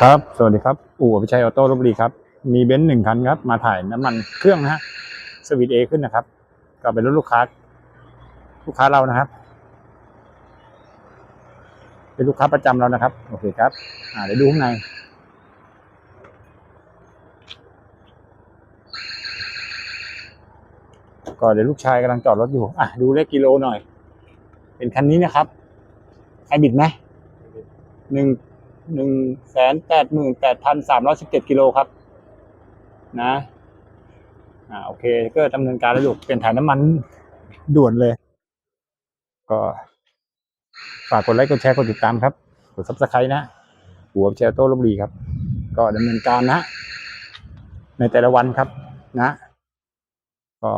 ครับ สวัสดีครับ อู่อภิชัยออโต้ลบบุรีครับ มีเบนซ์หนึ่งคันครับ มาถ่ายน้ำมันเครื่องนะฮะ สวิตเอขึ้นนะครับ ก็เป็นรถลูกค้า ลูกค้าเรานะครับ เป็นลูกค้าประจำเรานะครับ โอเคครับ อ่า เดี๋ยวดูข้างใน ก็เดี๋ยวลูกชายกำลังจอดรถอยู่ อะ ดูเลขกิโลหน่อย เป็นคันนี้นะครับไฮบริดไหมหนึ่ง หนึ่งแสนแปดหมื่นแปดพันสามร้อยสิบเจ็ดกิโลครับ นะอ่าโอเคก็ดำเนินการแล้วลูกเปลี่ยนถ่ายน้ำมันด่วนเลย ก็ฝากกดไลค์กดแชร์กดติดตามครับ กดซับสไครต์นะหัวแชร์โต้ลบลีครับ ก็ดำเนินการนะ ในแต่ละวันครับนะ ก็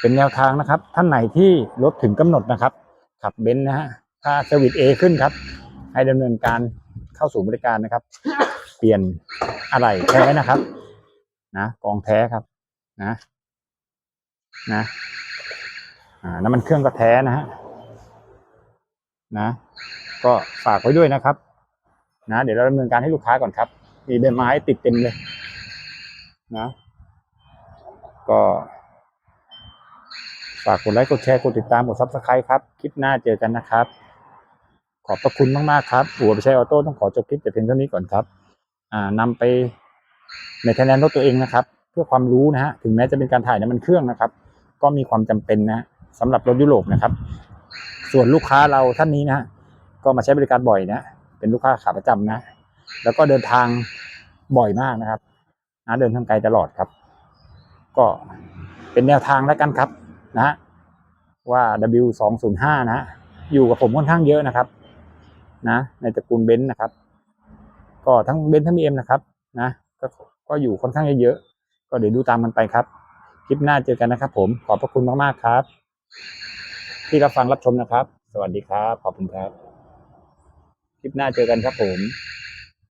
เป็นแนวทางนะครับ ท่านไหนที่รถถึงกำหนดนะครับ ขับเบนซ์นะฮะถ้าเซอร์วิสเอขึ้นครับ ให้ดำเนินการเข้าสู่บริการนะครับ เปลี่ยนอะไรแท้นะครับ นะกองแท้ครับ นะนะอ่าน้ำมันเครื่องก็แท้นะฮะนะ ก็ฝากไว้ด้วยนะครับ นะ เดี๋ยวเราดำเนินการให้ลูกค้าก่อนครับ มีใบไม้ติดเต็มเลย นะ ก็ฝากกดไลค์ กดแชร์ กดติดตาม กดซับสไครต์ครับ คลิปหน้าเจอกันนะครับ ขอบพระคุณมากๆครับหัวไปใช้ออโต้ต้องขอจบคลิปแต่เพียงเท่านี้ก่อนครับอ่านำไปในคะแนนรถตัวเองนะครับ เพื่อความรู้นะฮะถึงแม้จะเป็นการถ่ายน้ำมันเครื่องนะครับ ก็มีความจำเป็นนะสำหรับรถยุโรปนะครับ ส่วนลูกค้าเราท่านนี้นะก็มาใช้บริการบ่อยนะเป็นลูกค้าขาประจำนะ แล้วก็เดินทางบ่อยมากนะครับนะเดินทางไกลตลอดครับ ก็เป็นแนวทางแล้วกันครับนะฮะว่า W205 นะฮะอยู่กับผมค่อนข้างเยอะนะครับ นะในตระกูลเบนซ์นะครับ ก็ทั้งเบนซ์ทั้งบีเอ็มนะครับนะก็ก็อยู่ค่อนข้างเยอะๆก็เดี๋ยวดูตามมันไปครับ คลิปหน้าเจอกันนะครับ ผมขอบพระคุณมากๆครับ ที่รับฟังรับชมนะครับ สวัสดีครับ ขอบคุณครับ คลิปหน้าเจอกันครับผม